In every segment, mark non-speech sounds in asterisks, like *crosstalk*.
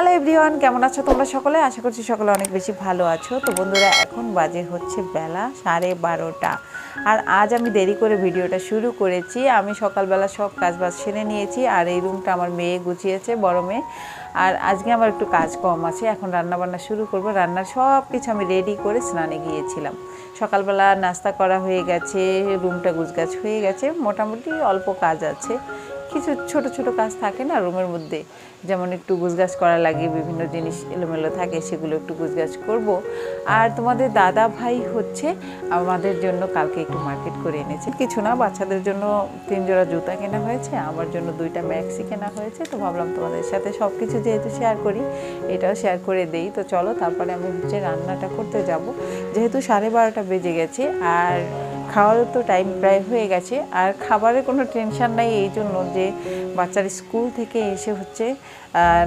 Hello everyone কেমন আছো তোমরা সকলে? আশা করছি সকলে অনেক বেশি ভালো আছো। তো বন্ধুরা, এখন বাজে হচ্ছে বেলা সাড়ে বারোটা। আর আজ আমি দেরি করে ভিডিওটা শুরু করেছি। আমি সকালবেলা সব কাজ বাজ সেরে নিয়েছি আর এই রুমটা আমার মেয়ে গুছিয়েছে, বড় মেয়ে। আর আজকে আমার একটু কাজ কম আছে। এখন রান্না বান্না শুরু করব। রান্নার সব কিছু আমি রেডি করে স্নানে গিয়েছিলাম। সকালবেলা নাস্তা করা হয়ে গেছে, রুমটা গুছগাছ হয়ে গেছে। মোটামুটি অল্প কাজ আছে। কিছু ছোট ছোট কাজ থাকে না রুমের মধ্যে? যেমন একটু গুছগাছ করা লাগে, বিভিন্ন জিনিস এলোমেলো থাকে, সেগুলো একটু গুছগাছ করব। আর তোমাদের দাদা ভাই হচ্ছে আমাদের জন্য কালকে একটু মার্কেট করে এনেছে। কিছু না, বাচ্চাদের জন্য তিন জোড়া জুতা কেনা হয়েছে, আমার জন্য দুইটা ম্যাক্সি কেনা হয়েছে। তো ভাবলাম তোমাদের সাথে সব কিছু যেহেতু শেয়ার করি, এটাও শেয়ার করে দেই। তো চলো, তারপরে আমি হচ্ছে রান্নাটা করতে যাব। যেহেতু সাড়ে বারোটা বেজে গেছে, আর খাওয়ারও তো টাইম প্রায় হয়ে গেছে। আর খাবারের কোনো টেনশন নাই এই জন্য যে বাচ্চার স্কুল থেকে এসে হচ্ছে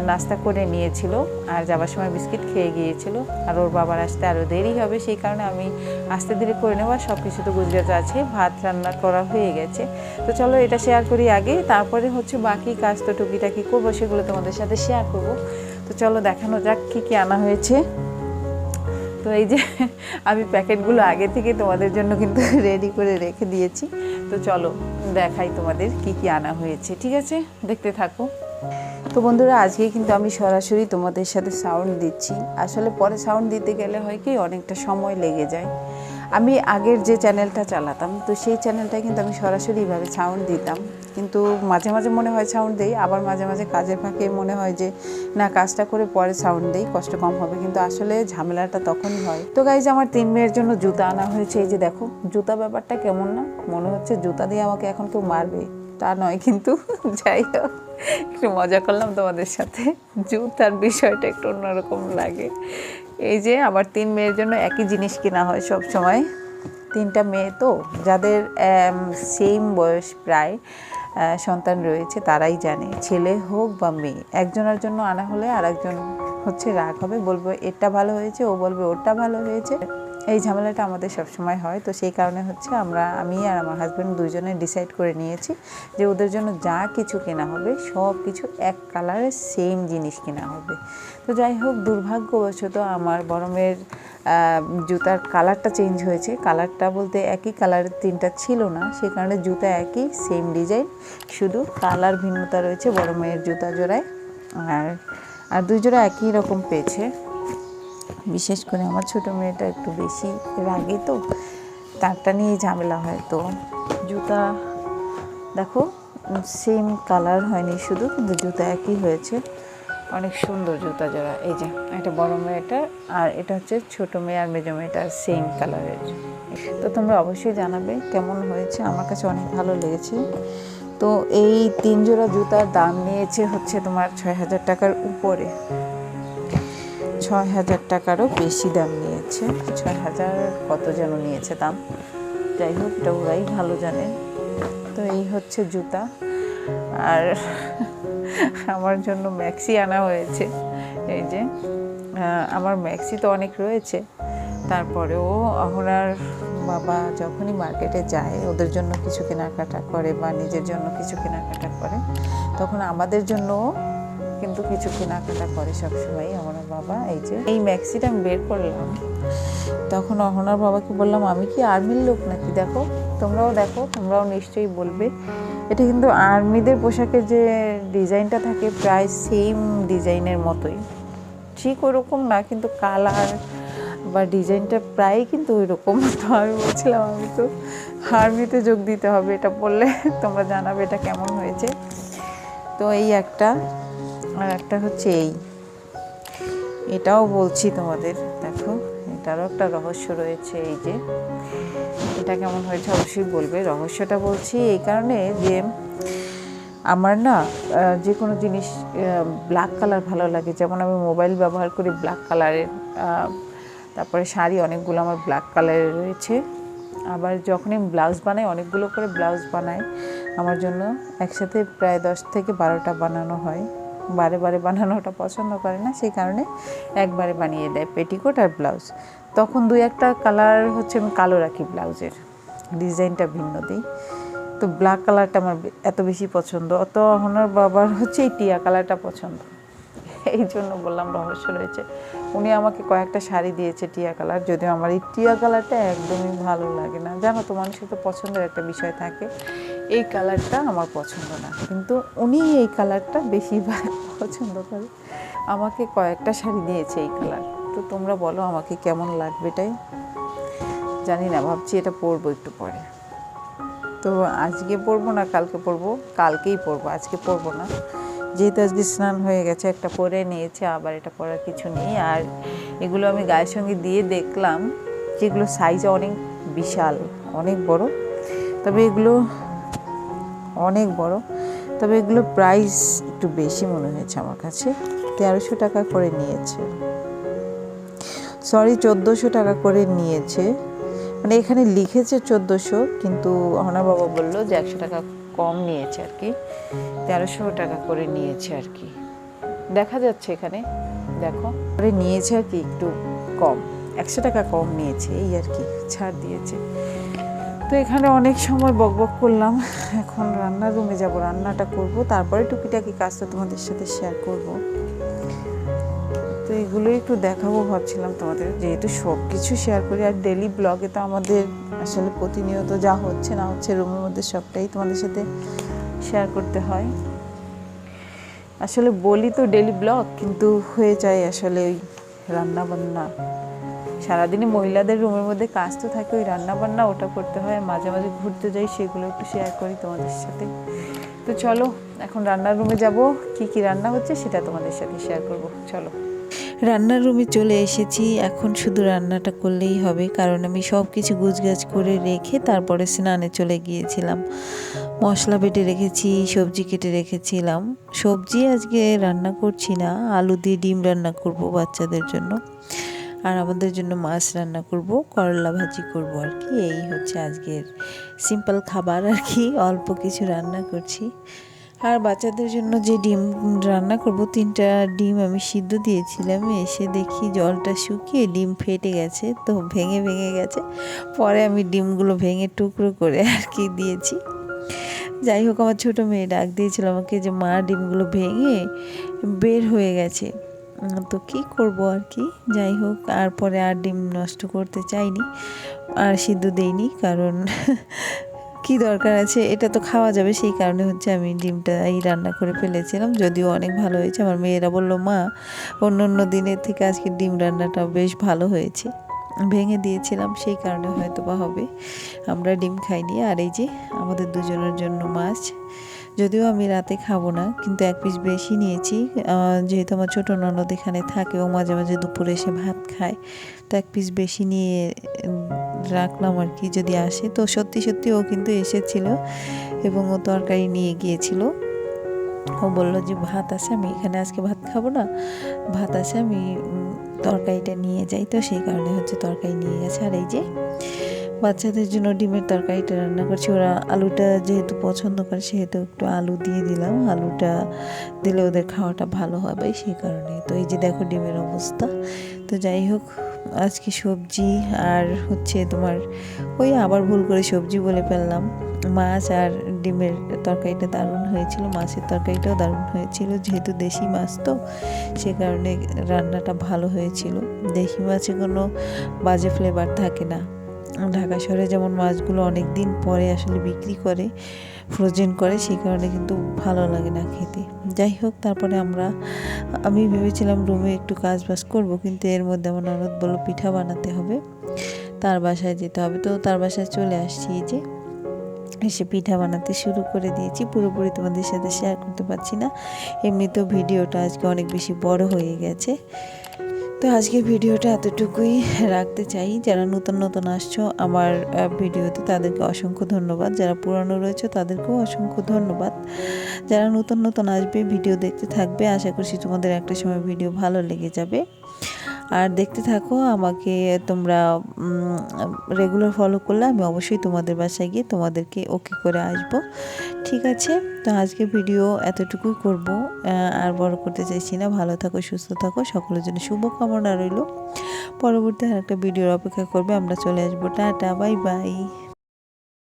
নাস্তা করে নিয়েছিল আর যাবার সময় বিস্কিট খেয়ে গিয়েছিল। আর ওর বাবার আসতে আরও দেরি হবে, সেই কারণে আমি আস্তে ধীরে করে নেওয়া সব কিছু তো গুজরাট আছে, ভাত রান্না করা হয়ে গেছে। তো চলো এটা শেয়ার করি আগে। তারপরে হচ্ছে বাকি কাজ তো টুকিটাকি করব, সেগুলো তোমাদের সাথে শেয়ার করব। তো চলো দেখানো যাক কী কী আনা হয়েছে। তো এই যে আমি প্যাকেটগুলো আগে থেকে তোমাদের জন্য কিন্তু রেডি করে রেখে দিয়েছি। তো চলো দেখাই তোমাদের কি কি আনা হয়েছে, ঠিক আছে? দেখতে থাকো। তো বন্ধুরা, আজকে কিন্তু আমি সরাসরি তোমাদের সাথে সাউন্ড দিচ্ছি। আসলে পরে সাউন্ড দিতে গেলে হয় কি, অনেকটা সময় লেগে যায়। আমি আগের যে চ্যানেলটা চালাতাম, তো সেই চ্যানেলটায় কিন্তু আমি সরাসরি এইভাবে সাউন্ড দিতাম। কিন্তু মাঝে মাঝে মনে হয় সাউন্ড দেই, আবার মাঝে মাঝে কাজের ফাঁকে মনে হয় যে, না, কাজটা করে পরে সাউন্ড দেই, কষ্ট কম হবে। কিন্তু আসলে ঝামেলাটা তখনই হয়। তো গাইজ আমার তিন মেয়ের জন্য জুতা আনা হয়েছে। এই যে দেখো, জুতা ব্যাপারটা কেমন না? মনে হচ্ছে জুতা দিয়ে আমাকে এখন কেউ মারবে। তা নয় কিন্তু, *laughs* যাই হোক, একটু মজা করলাম তোমাদের সাথে। জুতার বিষয়টা একটু অন্যরকম লাগে। এই যে আবার তিন মেয়ের জন্য একই জিনিস কেনা হয় সব সময়। তিনটা মেয়ে তো, যাদের সেম বয়স প্রায় সন্তান রয়েছে, তারাই জানে। ছেলে হোক বা মেয়ে, একজনের জন্য আনা হলে আরেকজন হচ্ছে রাগ হবে, বলব এটা ভালো হয়েছে, ও বলবে ওটা ভালো হয়েছে। এই ঝামেলাটা আমাদের সবসময় হয়। তো সেই কারণে হচ্ছে আমরা, আমি আর আমার হাজব্যান্ড দুজনে ডিসাইড করে নিয়েছি যে ওদের জন্য যা কিছু কেনা হবে, সব কিছু এক কালারের সেম জিনিস কেনা হবে। তো যাই হোক, দুর্ভাগ্যবশত আমার বড় মেয়ের জুতার কালারটা চেঞ্জ হয়েছে। কালারটা বলতে একই কালারের তিনটা ছিল না, সেই কারণে জুতা একই সেম ডিজাইন শুধু কালার ভিন্নতা রয়েছে বড় মেয়ের জুতা জোড়ায়। আর আর দুই জোড়া একই রকম পেয়েছে। বিশেষ করে আমার ছোট মেয়েটা একটু বেশি রাগে তো, তারটা নিয়ে ঝামেলা হয়। তো জুতা, দেখো সেম কালার হয়নি শুধু, কিন্তু জুতা একই হয়েছে। অনেক সুন্দর জুতা জোড়া। এই যে এটা বড় মেয়েটা আর এটা হচ্ছে ছোট মেয়ে আর মেজো মেয়েটা সেম কালারের তো তোমরা অবশ্যই জানাবে কেমন হয়েছে। আমার কাছে অনেক ভালো লেগেছে। তো এই তিন জোড়া জুতার দাম নিয়েছে হচ্ছে তোমার ছয় হাজার টাকার উপরে। ছয় হাজার টাকারও বেশি দাম নিয়েছে। ছয় হাজার কত যেন নিয়েছে দাম। যাই হোক, এটা ওরাই ভালো জানে। তো এই হচ্ছে জুতা। আর *laughs* আমার জন্য ম্যাক্সি আনা হয়েছে। এই যে আমার ম্যাক্সি তো অনেক রয়েছে। তারপরেও ওনার বাবা যখনই মার্কেটে যায়, ওদের জন্য কিছু কেনাকাটা করে বা নিজের জন্য কিছু কেনাকাটা করে, তখন আমাদের জন্য কিন্তু কিছু কেনাকাটা করে সবসময় আমার বাবা, এই যে এই ম্যাক্সিটা আমি বের করলাম। তখন অহনার বাবাকে বললাম, আমি কি আর্মির লোক নাকি? দেখো, তোমরাও দেখো, তোমরাও নিশ্চয়ই বলবে। এটা কিন্তু আর্মিদের পোশাকের যে ডিজাইনটা থাকে, প্রায় সেম ডিজাইনের মতোই। ঠিক ওরকম না, কিন্তু কালার বা ডিজাইনটা প্রায় কিন্তু ওই রকম তো আমি বলছিলাম, আমি তো আর্মিতে যোগ দিতে হবে, এটা বললে তোমরা জানাবে এটা কেমন হয়েছে? তো এই একটা আর একটা হচ্ছে এই। এটাও বলছি তোমাদের, দেখো, এটারও একটা রহস্য রয়েছে এই যে। এটা কেমন হয়েছে অবশ্যই বলবে। রহস্যটা বলছি এই কারণে যে আমার না যে কোনো জিনিস ব্ল্যাক কালার ভালো লাগে। যেমন আমি মোবাইল ব্যবহার করি ব্ল্যাক কালারের তারপরে শাড়ি অনেকগুলো আমার ব্ল্যাক কালারের রয়েছে। আবার যখনই ব্লাউজ বানাই, অনেকগুলো করে ব্লাউজ বানাই, আমার জন্য একসাথে প্রায় দশ থেকে বারোটা বানানো হয়। বারে বারে বানানোটা পছন্দ করে না, সেই কারণে একবারে বানিয়ে দেয় পেটিকোট আর ব্লাউজ। তখন দুই একটা কালার হচ্ছে আমি কালো রাখি ব্লাউজের, ডিজাইনটা ভিন্ন দিই। তো ব্ল্যাক কালারটা আমার এত বেশি পছন্দ। অত ওনার বাবার হচ্ছে এই টিয়া কালারটা পছন্দ। এই জন্য বললাম রহস্য রয়েছে। উনি আমাকে কয়েকটা শাড়ি দিয়েছে টিয়া কালার, যদিও আমার এই টিয়া কালারটা একদমই ভালো লাগে না। জানো তো, মানুষের তো পছন্দের একটা বিষয় থাকে, এই কালারটা আমার পছন্দ না। কিন্তু উনি এই কালারটা বেশিরভাগ পছন্দ করে। আমাকে কয়েকটা শাড়ি দিয়েছে এই কালার। তো তোমরা বলো আমাকে কেমন লাগবে এটাই? জানি না, ভাবছি এটা পরবো একটু পরে। তো আজকে পরবো না, কালকে পরবো? কালকেই পরবো, আজকে পরবো না। যেহেতু আজকে স্নান হয়ে গেছে, একটা পরে নিয়েছে, আবার এটা পরার কিছু নেই। আর এগুলো আমি গায়ের সঙ্গে দিয়ে দেখলাম যেগুলো সাইজ অনেক বিশাল, অনেক বড়। তবে এগুলো অনেক বড়। তবে এগুলো প্রাইস একটু বেশি মনে হয়েছে আমার কাছে। তেরোশো টাকা করে নিয়েছে। সরি চোদ্দোশো টাকা করে নিয়েছে। মানে এখানে লিখেছে চোদ্দোশো, কিন্তু অহনা বাবা বলল যে একশো টাকা কম নিয়েছে আর কি। তেরোশো টাকা করে নিয়েছে আর কি। দেখা যাচ্ছে এখানে, দেখো। করে নিয়েছে আর কি একটু কম, একশো টাকা কম নিয়েছে, এই আর কি, ছাড় দিয়েছে। তো এখানে অনেক সময় বকবক করলাম, এখন রান্নার রুমে যাব, রান্নাটা করব, তারপরে টুকিটাকি কাজটা তোমাদের সাথে শেয়ার করব। তো এগুলো একটু দেখাবো ভাবছিলাম তোমাদের। যেহেতু সব কিছু শেয়ার করি, আর ডেলি ব্লগে তো আমাদের আসলে প্রতিনিয়ত যা হচ্ছে না হচ্ছে রুমের মধ্যে সবটাই তোমাদের সাথে শেয়ার করতে হয়। আসলে বলি তো ডেলি ব্লগ কিন্তু হয়ে যায় আসলে ওই রান্নাবান্না। সারাদিনে মহিলাদের রুমের মধ্যে কাজ তো থাকে, ওই রান্না বান্না ওটা করতে হয়, মাঝে মাঝে ঘুরতে যাই, সেগুলো একটু শেয়ার করি তোমাদের সাথে। তো চলো, এখন রান্নার রুমে যাব, কি কি রান্না হচ্ছে সেটা তোমাদের সাথে শেয়ার করব। চলো। রান্নার রুমে চলে এসেছি। এখন শুধু রান্নাটা করলেই হবে, কারণ আমি সব কিছু গুছগাছ করে রেখে তারপরে স্নানে চলে গিয়েছিলাম। মশলা বেটে রেখেছি, সবজি কেটে রেখেছিলাম। সবজি আজকে রান্না করছি না, আলু দিয়ে ডিম রান্না করব বাচ্চাদের জন্য। আর আমাদের জন্য মাছ রান্না করব, করলা ভাজি করব আর কি। এই হচ্ছে আজকের সিম্পল খাবার আর কি, অল্প কিছু রান্না করছি। আর বাচ্চাদের জন্য যে ডিম রান্না করব, তিনটা ডিম আমি সিদ্ধ দিয়েছিলাম। এসে দেখি জলটা শুকিয়ে ডিম ফেটে গেছে, তো ভেঙে ভেঙে গেছে। পরে আমি ডিমগুলো ভেঙে টুকরো করে আর কি দিয়েছি। যাই হোক, আমার ছোটো মেয়ে ডাক দিয়েছিল আমাকে যে, মা, ডিমগুলো ভেঙে বের হয়ে গেছে। তো কি করব আর কি? যাই হোক, আর পরে আর ডিম নষ্ট করতে চাইনি, আর সিদ্ধ দেইনি, কারণ কি দরকার আছে? এটা তো খাওয়া যাবে। সেই কারণে হচ্ছে আমি ডিমটা এই রান্না করে ফেলেছিলাম। যদিও অনেক ভালো হয়েছে। আমার মেয়েরা বলল, মা অন্য অন্য দিনের থেকে আজকে ডিম রান্নাটা বেশ ভালো হয়েছে। ভেঙে দিয়েছিলাম। সেই কারণে হয়তো বা হবে। আমরা ডিম খাইনি। আর এই যে আমাদের দুজনের জন্য মাছ। যদিও আমি রাতে খাব না, কিন্তু এক পিস বেশি নিয়েছি। যেহেতু আমার ছোটো ননদ এখানে থাকে, ও মাঝে মাঝে দুপুরে এসে ভাত খায়। তো এক পিস বেশি নিয়ে রাখলাম আর কি যদি আসে। তো সত্যি সত্যি ও কিন্তু এসেছিল এবং ও তরকারি নিয়ে গিয়েছিল। ও বলল যে, ভাত আছে, আমি এখানে আজকে ভাত খাব না। ভাত আছে, আমি তরকারিটা নিয়ে যাই। তো সেই কারণে হচ্ছে তরকারি নিয়ে গেছে। আর এই যে, বাচ্চাদের জন্য ডিমের তরকারিটা রান্না করছি। ওরা আলুটা যেহেতু পছন্দ করে, সেহেতু একটু আলু দিয়ে দিলাম। আলুটা দিলে ওদের খাওয়াটা ভালো হবে সেই কারণে তো এই যে দেখো ডিমের অবস্থা। তো যাই হোক আজকে সবজি আর হচ্ছে তোমার ওই আবার ভুল করে সবজি বলে ফেললাম। মাছ আর ডিমের তরকারিটা দারুণ হয়েছিল, মাছের তরকারিটাও দারুণ হয়েছিল। যেহেতু দেশি মাছ তো, সে কারণে রান্নাটা ভালো হয়েছিল। দেশি মাছে কোনো বাজে ফ্লেভার থাকে না। ঢাকা শহরে যেমন মাছগুলো অনেক দিন পরে আসলে বিক্রি করে ফ্রোজেন করে, সেই কারণে কিন্তু ভালো লাগে না খেতে। যাই হোক, তারপরে আমরা, আমি ভেবেছিলাম রুমে একটু কাজ বাজ করব, কিন্তু এর মধ্যে আমার ননদ বলল, পিঠা বানাতে হবে। তার বাসায় যেতে হবে। তো তার বাসায় চলে আসছি যে, এসে পিঠা বানাতে শুরু করে দিয়েছি। পুরোপুরি তোমাদের সাথে শেয়ার করতে পারছি না। এমনিতেও ভিডিওটা আজকে অনেক বেশি বড় হয়ে গেছে। তো আজকে ভিডিওটা এতটুকুই রাখতে চাই। যারা নতুন নতুন আসছো, আমার ভিডিওতে তাদেরকে অসংখ্য ধন্যবাদ। যারা পুরানো রয়েছে, তাদেরকেও অসংখ্য ধন্যবাদ। যারা নতুন নতুন আসবে, ভিডিও দেখতে থাকবে, আশা করছি তোমাদের একটা সময় ভিডিও ভালো লেগে যাবে। আর দেখতে থাকো, আমাকে তোমরা রেগুলার ফলো করলে আমি অবশ্যই তোমাদের বাসায় গিয়ে তোমাদেরকে ওকে করে আসব। ঠিক আছে? তো আজকে ভিডিও এতটুকুই করব। আর বড় করতে চাইছি না। ভালো থাকো, সুস্থ থাকো। সকলের জন্য শুভকামনা রইল। পরবর্তী আর একটা ভিডিওর অপেক্ষা করবে। আমরা চলে আসব। Tata bye bye